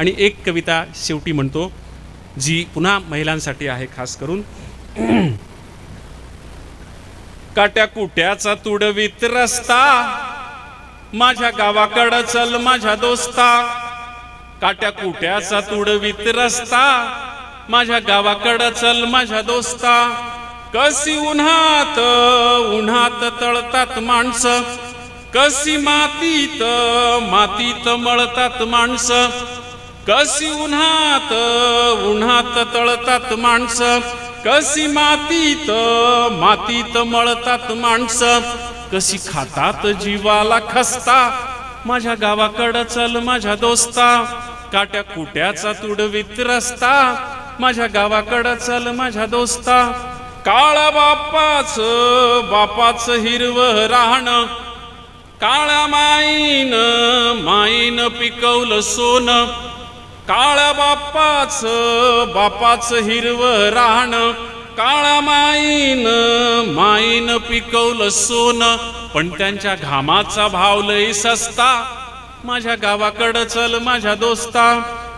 आणि एक कविता शेवटी म्हणतो जी पुन्हा महिलांसाठी आहे खास करून. काट्या कुट्याचा तुडवीत रस्ता माझ्या गावाकडं चल माझ्या दोस्ता. काट्या कुट्याचा तुडवीत रस्ता माझ्या गावाकडं चल माझ्या दोस्ता. कशी उन्हात उन्हात तळतात माणसं. कशी मातीत मातीत मळतात माणसं. कशी उन्हात उन्हात तळतात माणसं. कशी मातीत मातीत मळतात माणसं. कशी खातात जीवाला खसता. माझ्या गावाकडं चल माझ्या दोस्ता. काट्या कुट्याचा तुडवीत रस्ता माझ्या गावाकडं चल माझ्या दोस्ता. काळा बापाच बापाच हिरवं राहणं. काळ्या माईन माईन पिकवलं सोनं. काळा बापाच बापाच हिरवं राहण काळा माईन माईन पिकवलं सोनं. पण त्यांच्या घामाचा भाव लई सस्ता. माझ्या गावाकडं चल माझ्या दोस्ता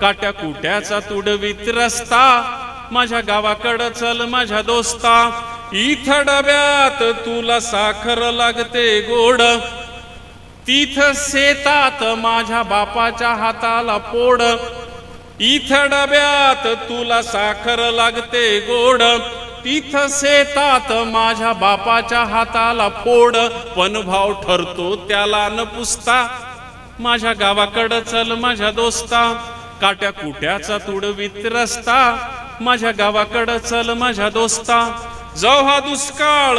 काट्या कुट्याचा तुडवीत रस्ता. माझ्या गावाकडं चल माझ्या दोस्ता इथ डब्यात तुला साखर लागते गोड. तिथं शेतात माझ्या बापाच्या हाताला पोड. इथं डब्यात तुला साखर लागते गोड. तिथ शेतात माझ्या बापाच्या हाताला फोड. पण भाव ठरतो त्याला न पुसता. माझ्या गावाकडं चल माझ्या दोस्ता. काट्या कुट्याचा तुडवीत रस्ता माझ्या गावाकडं चल माझ्या दोस्ता. जेव्हा दुष्काळ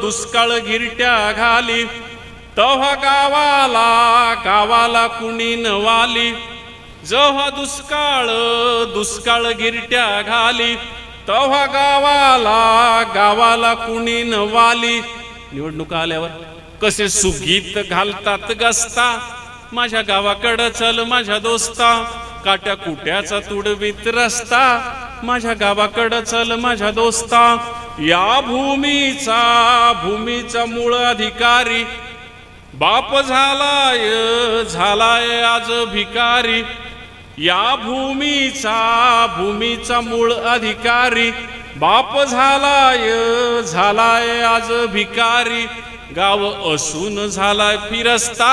दुष्काळ गिरट्या घाली तेव्हा गावाला गावाला कुणी नवाली वाली. जेव्हा दुष्काळ दुष्काळ गिरट्या घाली तेव्हा गावाला गावाला कुणी न वाली निवडणुका आल्यावर कसे सुगीत घालतात गस्ता. माझ्या गावाकडं चल माझ्या दोस्ता काट्या कुट्याचा तुडवीत रस्ता. माझ्या गावाकडं चल माझ्या दोस्ता या भूमीचा भूमीचा मूळ अधिकारी. बाप झालाय झालाय आज भिकारी. या भूमीचा भूमीचा मूळ अधिकारी. बाप झालाय झालाय आज भिकारी. गाव असून झालाय फिरस्ता.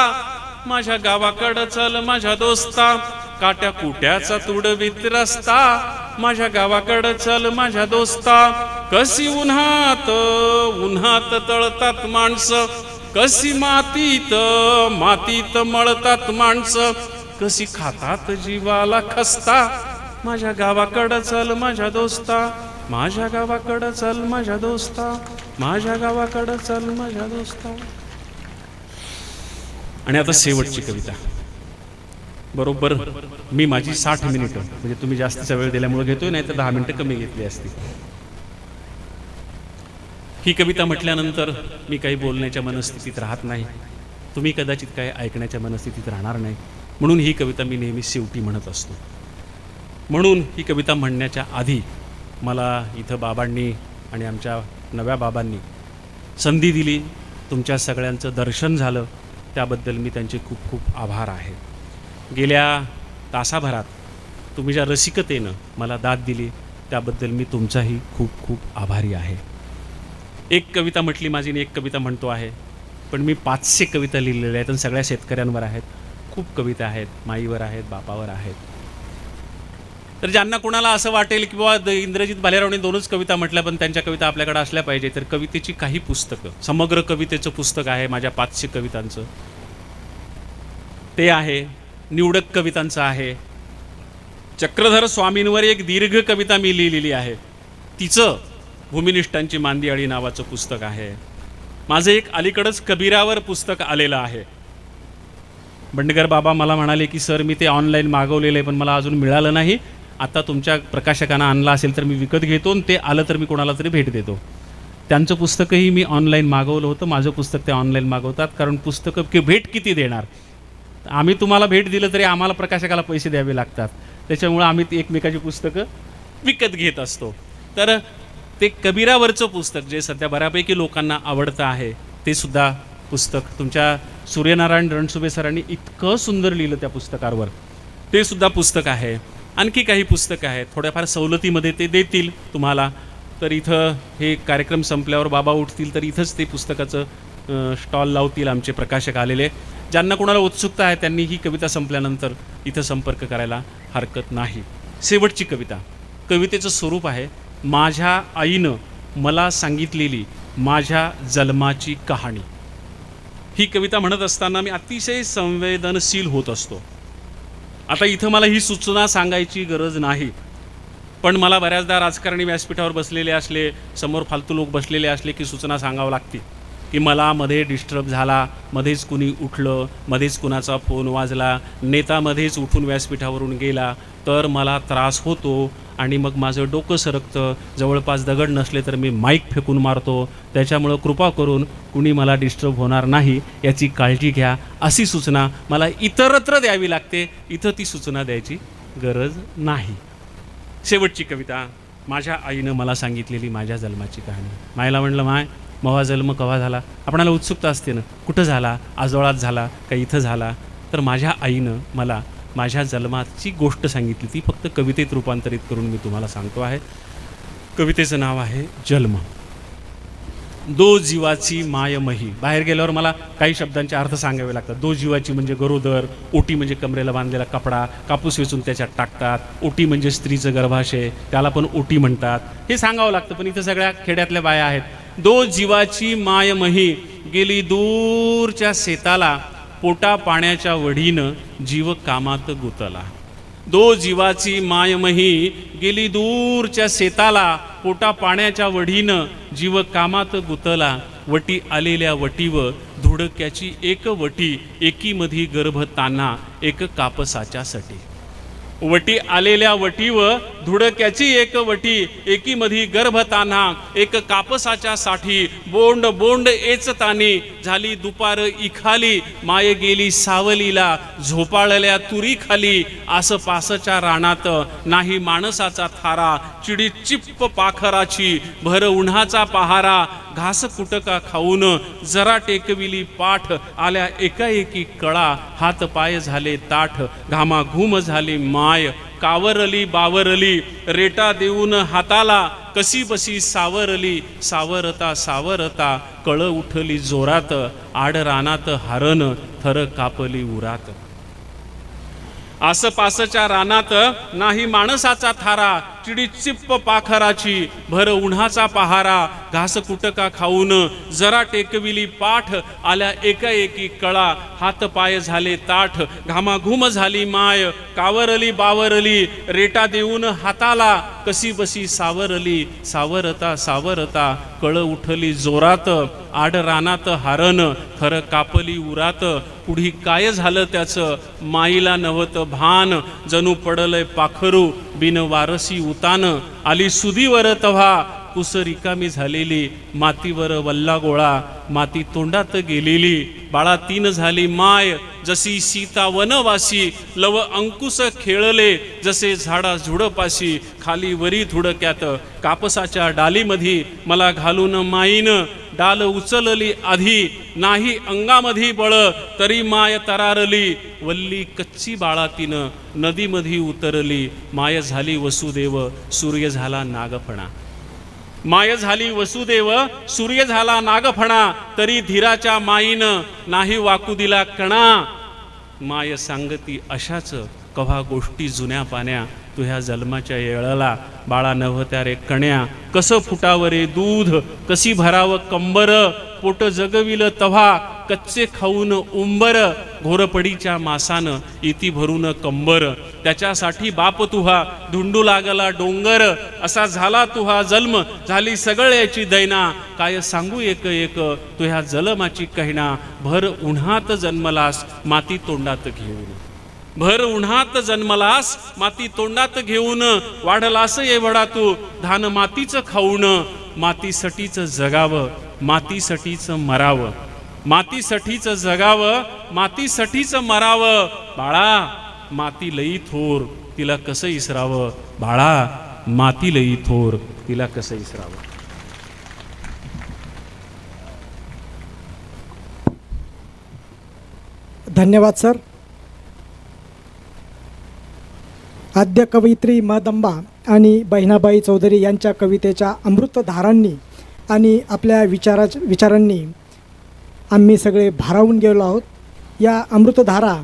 माझ्या गावाकडं चल माझ्या दोस्ता. काट्या कुट्याचा तुडवीत रस्ता माझ्या गावाकडं चल माझ्या दोस्ता. कशी उन्हात उन्हात तळतात माणसं. कशी मातीत मातीत मळतात माणसं. कशी खातात जीवाला खसता? माझ्या गावाकडं चल माझ्या दोस्ता. माझ्या गावाकडं चल माझ्या दोस्ता. माझ्या गावाकडं चल माझ्या दोस्ता. आणि आता शेवटची कविता. बरोबर मी माझी साठ मिनिटं म्हणजे तुम्ही जास्तीचा वेळ दिल्यामुळे घेतोय नाही तर दहा मिनिटं कमी घेतली असती. ही कविता म्हटल्यानंतर मी काही बोलण्याच्या मनस्थितीत राहत नाही. तुम्ही कदाचित काही ऐकण्याच्या मनस्थितीत राहणार नाही. म्हणून ही कविता मी नेहमी शेवटी म्हणत असतो. म्हणून ही कविता म्हणण्याच्या आधी मला इथं बाबांनी आणि आमच्या नव्या बाबांनी संधी दिली तुमच्या सगळ्यांचं दर्शन झालं त्याबद्दल मी त्यांचे खूप खूप आभार आहे. गेल्या तासाभरात तुम्ही ज्या रसिकतेनं मला दाद दिली त्याबद्दल मी तुमचाही खूप खूप आभारी आहे. एक कविता म्हटली माझी एक कविता म्हणतो आहे पण मी पाचशे कविता लिहिलेल्या आहेत आणि सगळ्या शेतकऱ्यांवर आहेत. खूप कविता आहेत माईवर आहेत बापावर आहेत. तर ज्यांना कुणाला असं वाटेल किंवा द- इंद्रजित भालेरावने दोनच कविता म्हटल्या पण त्यांच्या कविता आपल्याकडे असल्या पाहिजे तर कवितेची काही पुस्तकं समग्र कवितेचं पुस्तक आहे माझ्या पाचशे कवितांचं. ते आहे निवडक कवितांचं आहे. चक्रधर स्वामींवर एक दीर्घ कविता मी लिहिलेली आहे. तिचं भूमिनिष्ठांची मांदियाळी नावाचं पुस्तक आहे. माझं एक अलीकडंच कबीरावर पुस्तक आलेलं आहे. बंडगर बाबा मला म्हणाले की सर मी ते ऑनलाईन मागवलेलं आहे पण मला अजून मिळालं नाही. आता तुमच्या प्रकाशकांना आणलं असेल तर मी विकत घेतो आणि ते आलं तर मी कोणाला तरी भेट देतो. त्यांचं पुस्तकही मी ऑनलाईन मागवलं होतं. माझं पुस्तक ते ऑनलाईन मागवतात कारण पुस्तकं की भेट किती देणार? आम्ही तुम्हाला भेट दिलं तरी आम्हाला प्रकाशकाला पैसे द्यावे लागतात. त्याच्यामुळं आम्ही ती एकमेकाची पुस्तकं विकत घेत असतो. तर ते कबीरावरचं पुस्तक जे सध्या बऱ्यापैकी लोकांना आवडतं आहे ते सुद्धा पुस्तक. तुमच्या सूर्यनारायण रणसुभे सरांनी इतकं सुंदर लिहिलं त्या पुस्तकावर. ते सुद्धा पुस्तक आहे. आणखी काही पुस्तकं आहेत. थोड्याफार सवलतीमध्ये ते देतील तुम्हाला. तर इथं हे कार्यक्रम संपल्यावर बाबा उठतील तर इथंच ते पुस्तकाचं स्टॉल लावतील आमचे प्रकाशक आलेले. ज्यांना कोणाला उत्सुकता आहे त्यांनी ही कविता संपल्यानंतर इथं संपर्क करायला हरकत नाही. शेवटची कविता. कवितेचं स्वरूप आहे माझ्या आईनं मला सांगितलेली माझ्या जन्माची कहाणी. ही कविता म्हणत असताना मी अतिशय संवेदनशील होत असतो. आता इथं मला ही सूचना सांगायची गरज नाही. पण मला बऱ्याचदा राजकारणी व्यासपीठावर बसलेले असले समोर फालतू लोक बसलेले असले की सूचना सांगावं लागते. की मला मध्ये डिस्टर्ब झाला मध्येच कुणी उठलं मध्येच कुणाचा फोन वाजला नेता मध्येच उठून व्यासपीठावरून गेला तर मला त्रास होतो आणि मग माझं डोकं सरकतं. जवळपास दगड नसले तर मी माईक फेकून मारतो. त्याच्यामुळं कृपा करून कुणी मला डिस्टर्ब होणार नाही याची काळजी घ्या. अशी सूचना मला इतरत्र द्यावी लागते. इथं ती सूचना द्यायची गरज नाही. शेवटची कविता. माझ्या आईनं मला सांगितलेली माझ्या जन्माची कहाणी. मायला म्हणलं माय मवा जन्म कवा झाला? आपणाला उत्सुकता असते ना. कुठं झाला? आजोळात झाला का इथं झाला? तर माझ्या आईनं मला माझ्या जन्माची गोष्ट सांगितली. ती फक्त कवितेत रूपांतरित करून मी तुम्हाला सांगतो आहे. कवितेचं नाव आहे जन्म. दो जीवाची मायमही बाहेर गेल्यावर मला काही शब्दांचे अर्थ सांगावे लागतात. दो जीवाची म्हणजे गरोदर ओटी म्हणजे कमरेला बांधलेला कपडा कापूस वेचून त्याच्यात टाकतात ओटी म्हणजे स्त्रीचं गर्भाशय त्याला पण ओटी म्हणतात. हे सांगावं लागतं पण इथं सगळ्या खेड्यातल्या बाया आहेत. दो जीवाची मायमही गेली दूरच्या शेताला पोटा पाण्याच्या वढीनं जीव कामात गुतला. दो जीवाची मायमही गेली दूरच्या शेताला पोटा पाण्याच्या वढीनं जीव कामात गुतला. वटी आलेल्या वटीव धुडक्याची एक वटी एकीमधी गर्भ ताना एक कापसाच्या सटी. वटी आलेल्या वटी व धुडक्याची एक वटी एकीमधी गर्भताना एक कापसाच्या साठी बोंड बोंड एचतानी झाली दुपार इखाली माय गेली सावलीला झोपाळल्या तुरी खाली आस पासच्या रानात नाही माणसाचा थारा चिडी चिप्प पाखराची भर उन्हाचा पहारा घास कुटका खाऊन जरा टेकविली पाठ आल्या एकाएकी कळा हात पाय झाले ताठ घामाघूम झाली माय कावरली बावरली रेटा देऊन हाताला कशी बसी सावरली सावरता सावरता कळ उठली जोरात आड रानात हारण थर कापली उरात. आसपासच्या रानात नाही माणसाचा थारा चिडी चिप्प पाखराची भर उन्हाचा पहारा घास कुटका खाऊन जरा टेकविली पाठ आल्या एकाएकी कळा हात पाय झाले ताठ घामाघूम झाली माय कावरली बावरली रेटा देऊन हाताला कसी बसी सावरली सावरता सावरता कळ उठली जोरात आड रानात हारण खरं कापली उरात. पुढी काय झालं त्याचं? माईला नवत भान. जणू पडलंय पाखरू बिन वारसी उतान. आली सुदीवर तव्हा कुस रिकामी झालेली मातीवर वल्ला गोळा माती तोंडात गेलेली बाळा तीन झाली माय जशी सीता वनवासी लव अंकुश खेळले जसे झाडा झुडपाशी खाली वरी धुडक्यात कापसाच्या डालीमध्ये मला घालून माईन डाल उचलली आधी नाही अंगामधी बळ तरी माय तरारली वल्ली कच्ची बाळा तिनं नदीमधी उतरली माय झाली वसुदेव सूर्य झाला नागफणा. माय झाली वसुदेव सूर्य झाला नागफणा तरी धीराच्या माईनं नाही वाकू दिला कणा. माय सांगती अशाच कव्हा गोष्टी जुन्या पाण्या तुह्या जन्माच्या येळाला बाळा नव्हत्या रे कण्या. कसं फुटावरे दूध कशी भरावं कंबर पोट जगविलं तव्हा कच्चे खाऊन उंबर घोरपडीच्या मासानं इति भरून कंबर. त्याच्यासाठी बाप तुहा धुंडू लागला डोंगर. असा झाला तुहा जन्म झाली सगळ्याची दैना. काय सांगू एक एक तुह्या जलमाची कहिना भर उन्हात जन्मलास माती तोंडात घेऊन. भर उन्हात जन्मलास माती तोंडात घेऊन. वाढलास एवढा तू धान मातीचं खाऊन. मातीसाठीच जगावं मातीसाठीच मरावं. मातीसाठीच जगावं मातीसाठीच मरावं. बाळा माती लई थोर तिला कसं इसरावं? बाळा माती लई थोर तिला कसं इसरावं? धन्यवाद सर. आद्य कवयित्री मदंबा आणि बहिणाबाई चौधरी यांच्या कवितेच्या अमृतधारांनी आणि आपल्या विचारा विचारांनी आम्ही सगळे भारावून गेलो आहोत. या अमृतधारा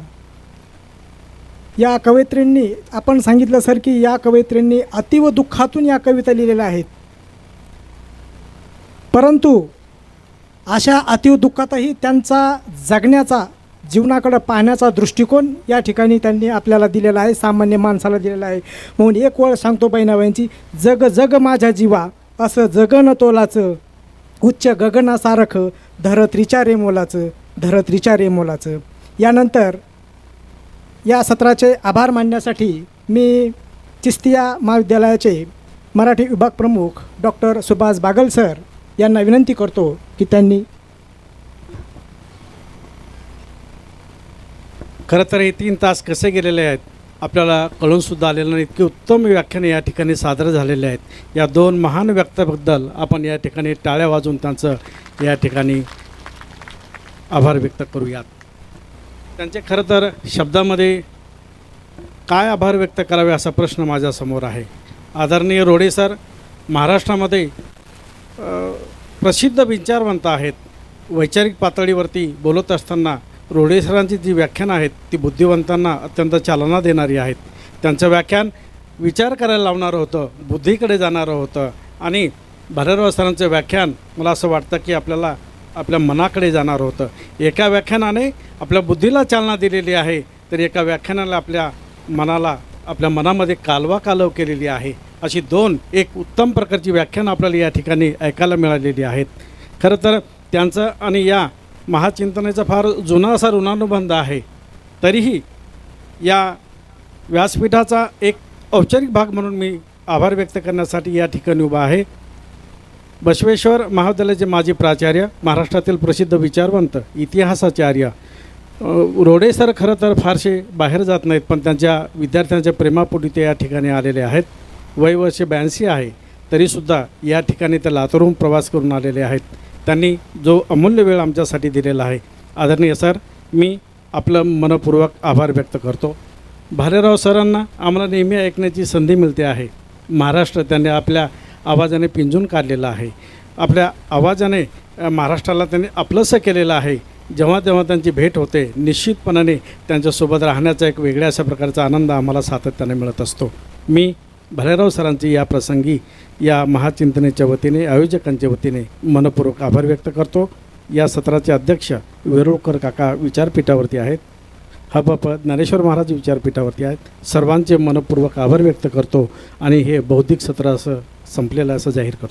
या कवयित्रींनी आपण सांगितलं सर की या कवयित्रींनी अतीव दुःखातून या कविता लिहिलेल्या आहेत. परंतु अशा अतीव दुःखातही त्यांचा जगण्याचा जीवनाकडं पाहण्याचा दृष्टिकोन या ठिकाणी त्यांनी आपल्याला दिलेला आहे सामान्य माणसाला दिलेला आहे. म्हणून एक वळ सांगतो बहिणाबाईंची जग जग माझ्या जीवा असं जगन तोलाचं उच्च गगनासारखं धरत्रीच्या रे मोलाचं धरत्रीच्या रे मोलाचं. यानंतर या सत्राचे आभार मानण्यासाठी मी चिस्तिया महाविद्यालयाचे मराठी विभाग प्रमुख डॉक्टर सुभाष बागल सर यांना विनंती करतो की त्यांनी खरं तर हे तीन तास कसे गेलेले आहेत? आपल्याला कळूनसुद्धा आलेलं नाही. इतकी उत्तम व्याख्याने या ठिकाणी सादर झालेले आहेत. या दोन महान व्यक्ताबद्दल आपण या ठिकाणी टाळ्या वाजून त्यांचं या ठिकाणी आभार व्यक्त करूयात. त्यांचे खरं तर शब्दामध्ये काय आभार व्यक्त करावे असा प्रश्न माझ्यासमोर आहे. आदरणीय रोडे सर महाराष्ट्रामध्ये प्रसिद्ध विचारवंत आहेत. वैचारिक पातळीवरती बोलत असताना रोडेसरांची जी व्याख्यानं आहेत ती बुद्धिवंतांना अत्यंत चालना देणारी आहेत. त्यांचं व्याख्यान विचार करायला लावणारं होतं बुद्धीकडे जाणारं होतं. आणि भैरव सरांचं व्याख्यान मला असं वाटतं की आपल्याला आपल्या मनाकडे जाणार होतं. एका व्याख्यानाने आपल्या बुद्धीला चालना दिलेली आहे तर एका व्याख्यानाला आपल्या मनाला आपल्या मनामध्ये कालवा कालव केलेली आहे. अशी दोन एक उत्तम प्रकारची व्याख्यानं आपल्याला या ठिकाणी ऐकायला मिळालेली आहेत. खरं तर त्यांचं आणि या महाचिंतनेचा फार जुना असा ऋणानुबंध आहे. तरीही या व्यासपीठाचा एक औपचारिक भाग म्हणून मी आभार व्यक्त करण्यासाठी या ठिकाणी उभा आहे. बसवेश्वर महाविद्यालयाचे माजी प्राचार्य महाराष्ट्रातील प्रसिद्ध विचारवंत इतिहासाचार्य रोडे सर खरं तर फारसे बाहेर जात नाहीत पण त्यांच्या विद्यार्थ्यांच्या प्रेमापोटी ते या ठिकाणी आलेले आहेत. वय वर्षे ब्याऐंशी आहे तरीसुद्धा या ठिकाणी ते लातूरहून प्रवास करून आलेले आहेत. त्यांनी जो अमूल्य वेळ आमच्यासाठी दिलेला आहे. आदरणीय सर मी आपलं मनपूर्वक आभार व्यक्त करतो. भालेराव सरांना आम्हाला नेहमी ऐकण्याची संधी मिळते आहे. महाराष्ट्र त्यांनी आपल्या आवाजाने पिंजून काढलेला आहे. आपल्या आवाजाने महाराष्ट्राला त्यांनी आपलंसं केलेलं आहे. जेव्हा तेव्हा त्यांची भेट होते निश्चितपणाने त्यांच्यासोबत राहण्याचा एक वेगळ्या अशा प्रकारचा आनंद आम्हाला सातत्याने मिळत असतो. मी भलेराव सरांची या प्रसंगी या महाचिंतनेच्या वतीने आयोजकांच्या वतीने मनपूर्वक आभार व्यक्त करतो. या सत्राचे अध्यक्ष वेरुळकर काका विचारपीठावरती आहेत. हा ज्ञानेश्वर महाराज विचारपीठावरती आहेत. सर्वांचे मनपूर्वक आभार व्यक्त करतो आणि हे बौद्धिक सत्र असं संपलेलं असं जाहीर करतो.